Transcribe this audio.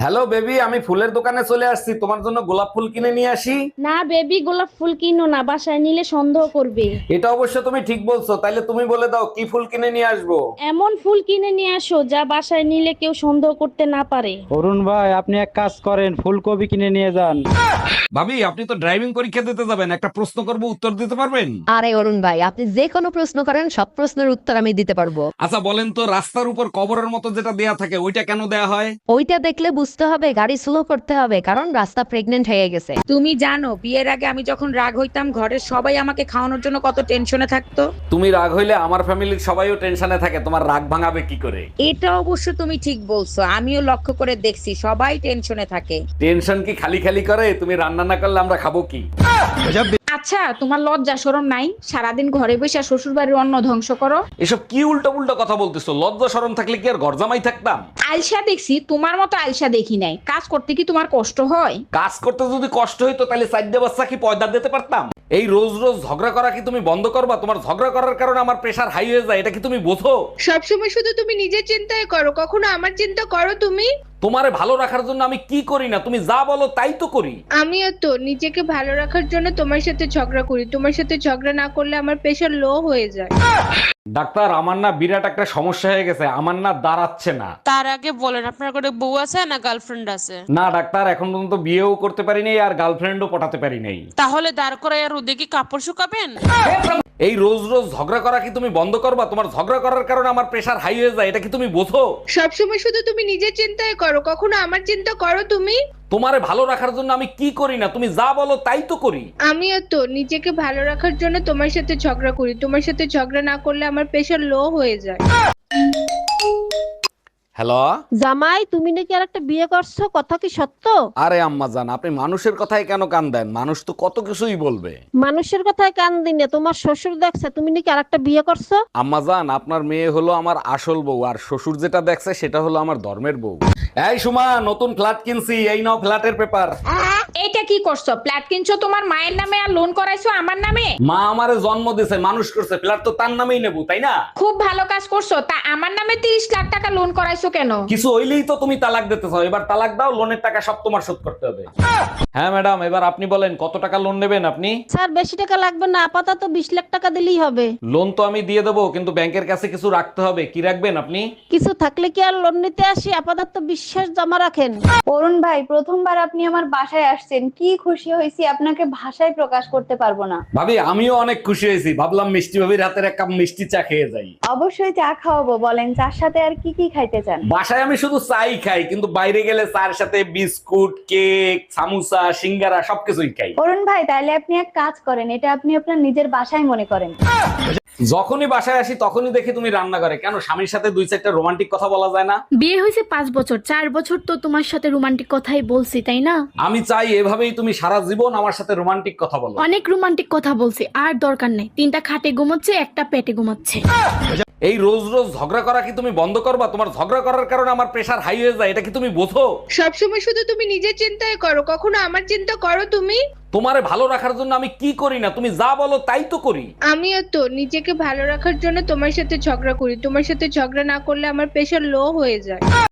Hello baby আমি ফুলের দোকানে চলে আসছি। তোমার জন্য গোলাপ ফুল কিনে নিয়ে আসি। না বেবি গোলাপ ফুল কিনো না বাসায় নিলে সন্দেহ করবে। এটা অবশ্য তুমি ঠিক বলছো তাইলে তুমি বলে দাও কি ফুল কিনে নিয়ে আসব? এমন ফুল কিনে নিয়ে আসো যা বাসায় নিলে কেউ সন্দেহ করতে না পারে। অরুণ ভাই আপনি এক কাজ করেন ফুলকপি কিনে নিয়ে যান। ভাবি আপনি তো ড্রাইভিং পরীক্ষা দিতে যাবেন একটা প্রশ্ন করব উত্তর দিতে পারবেন? আরে অরুণ ভাই আপনি যে কোনো প্রশ্ন করেন সব প্রশ্নের উত্তর আমি দিতে পারব। আচ্ছা বলেন তো রাস্তার উপর কবরের মতো যেটা দেয়া থাকে ওইটা কেন দেয়া হয়? ওইটা দেখলে বুঝতে হবে গাড়ি স্লো করতে হবে কারণ রাস্তা প্রেগনেন্ট হয়ে গেছে। তুমি জানো বিয়ের আগে আমি যখন রাগ হইতাম ঘরের সবাই আমাকে খাওয়ানোর জন্য কত টেনশনে থাকতো? তুমি রাগ হইলে আমার ফ্যামিলির সবাইও টেনশনে থাকে তোমার রাগ ভাঙাবে কি করে? এটা অবশ্য তুমি ঠিক বলছো আমিও লক্ষ্য করে দেখছি সবাই টেনশনে থাকে। টেনশন কি খালি খালি করে? তুমি রান্না না করলে আমরা খাব কি? আচ্ছা তোমার লজ্জা শরম নাই? সারাদিন ঘরে বসে শ্বশুর বাড়ির অন্ন ধ্বংস করো। এসব কি উল্টো উল্টো কথা বলতেছো? লজ্জা শরম থাকলে কি আর ঘর জামাই থাকতাম? আলসা দেখছি তোমার মতো আলসা দেখি নাই। কাজ করতে কি তোমার কষ্ট হয়? কাজ করতে যদি কষ্ট হইতো তাহলে চারটে বাচ্চা কি পয়দা দিতে পারতাম? এই রোজ রোজ ঝগড়া করা কি তুমি বন্ধ করবা? তোমার ঝগড়া করার কারণে আমার প্রেশার হাই হয়ে যায় এটা কি তুমি বোঝো? সবসময় শুধু তুমি নিজের চিন্তায় করো কখনো আমার চিন্তা করো তুমি? তোমারে ভালো রাখার জন্য আমি কি করি না? তুমি যা বলো তাই তো করি। আমিও তো নিজেকে ভালো রাখার জন্য তোমার সাথে ঝগড়া করি। তোমার সাথে ঝগড়া না করলে আমার প্রেশার লো হয়ে যায়। ডাক্তার আমার না বিরাট একটা সমস্যা হয়ে গেছে। আমার না দাঁড়াচ্ছে না। তার আগে বলেন আপনার করে বউ আছে না গার্লফ্রেন্ড আছে? না ডাক্তার এখন পর্যন্ত বিয়েও করতে পারি নাই আর গার্লফ্রেন্ডও পটাতে পারি নাই। তাহলে দাঁড় করে আর রোদে কি কাপড় শুকাবেন? এই রোজ রোজ ঝগড়া করা কি তুমি বন্ধ করবা? তোমার ঝগড়া করার কারণে আমার প্রেশার হাই হয়ে যায় এটা কি তুমি বোঝো? সবসময় শুধু তুমি নিজের চিন্তায় করো কখনো আমার চিন্তা করো তুমি? তোমারে ভালো রাখার জন্য আমি কি করি না? তুমি যা বলো তাই তো করি। আমিও তো নিজেকে ভালো রাখার জন্য তোমার সাথে ঝগড়া করি। তোমার সাথে ঝগড়া না করলে আমার প্রেশার লো হয়ে যায়। হ্যালো? জামাই তুমি নাকি আর একটা বিয়ে করছ? কথা কি সত্য? আরে আম্মা জান আপনি মানুষের কথায় কেন কান দেন? মানুষ তো কত কিছুই বলবে। মানুষের কথায় কান দিনে তোমার শ্বশুর দেখছে তুমি নাকি আর একটা বিয়ে করছ? আম্মা জান আপনার মেয়ে হলো আমার আসল বউ আর শ্বশুর যেটা দেখছে সেটা হলো আমার ধর্মের বউ। এই সুমা নতুন ফ্ল্যাট কিনছি এই নাও ফ্ল্যাটের পেপার এইটা কি করছ? ফ্ল্যাট কিনছো তোমার মায়ের নামে আর লোন করাইছো আমার নামে? মা আমারে জন্ম দিছে মানুষ করছে ফ্ল্যাট তো তার নামেই নেব তাই না? খুব ভালো কাজ করছ। তা আমার নামে তিরিশ লাখ টাকা লোন করাইছো কেন? কিছু হইলেই তো তুমি তালাক দিতে চাও এবার তালাক দাও লোনের টাকা সব তোমার শোধ করতে হবে। হ্যাঁ ম্যাডাম এবার আপনি বলেন কত টাকা লোন নেবেন আপনি? স্যার বেশি টাকা লাগবে না আপাতত বিশ লাখ টাকা দিলেই হবে। লোন তো আমি দিয়ে দেবো কিন্তু ব্যাংকের কাছে কিছু রাখতে হবে কি রাখবেন আপনি? কিছু থাকলে কি আর লোন নিতে আসি? আপাতত বিশ্বাস জমা রাখেন। অরুণ ভাই প্রথমবার আপনি আমার বাসায় আসছেন কি খুশি হয়েছি আপনাকে ভাষায় প্রকাশ করতে পারব না। ভাবি আমিও অনেক খুশি হয়েছি। ভাবলাম মিষ্টি ভাবির হাতের এক কাপ মিষ্টি চা খেয়ে যাই। অবশ্যই চা খাওয়াবো বলেন চার সাথে আর কি কি খাইতে চান? বাসায় আমি শুধু চাই খাই কিন্তু বাইরে গেলে চার সাথে বিস্কুট কেক সামুসা সিঙ্গারা সবকিছুই খাই। অরুণ ভাই তাহলে আপনি এক কাজ করেন এটা আপনি আপনার নিজের বাসায় মনে করেন। যখনই বাসায় আসি তখনই দেখি তুমি রান্না করে। কেন? স্বামীর সাথে দুই চারটা রোমান্টিক কথা বলা যায় না? বিয়ে হয়েছে পাঁচ বছর। চার বছর তো তোমার সাথে রোমান্টিক কথাই বলছি তাই না? আমি চাই এভাবেই তুমি সারা জীবন আমার সাথে রোমান্টিক কথা বলো। অনেক রোমান্টিক কথা বলছি আর দরকার নেই। তিনটা খাটে ঘুমাচ্ছে একটা পেটে ঘুমাচ্ছে। এই রোজ রোজ ঝগড়া করা কি তুমি বন্ধ করবা? তোমার ঝগড়া করার কারণে আমার প্রেশার হাই হয়ে যায় এটা কি তুমি বোঝো? সবসময় শুধু তুমি নিজের চিন্তায় করো কখনো আমার চিন্তা করো তুমি? তোমারে ভালো রাখার জন্য আমি কি করি না? তুমি যা বলো তাই তো করি। আমিও তো নিজেকে ভালো রাখার জন্য তোমার সাথে ঝগড়া করি। তোমার সাথে ঝগড়া না করলে আমার প্রেশার লো হয়ে যায়।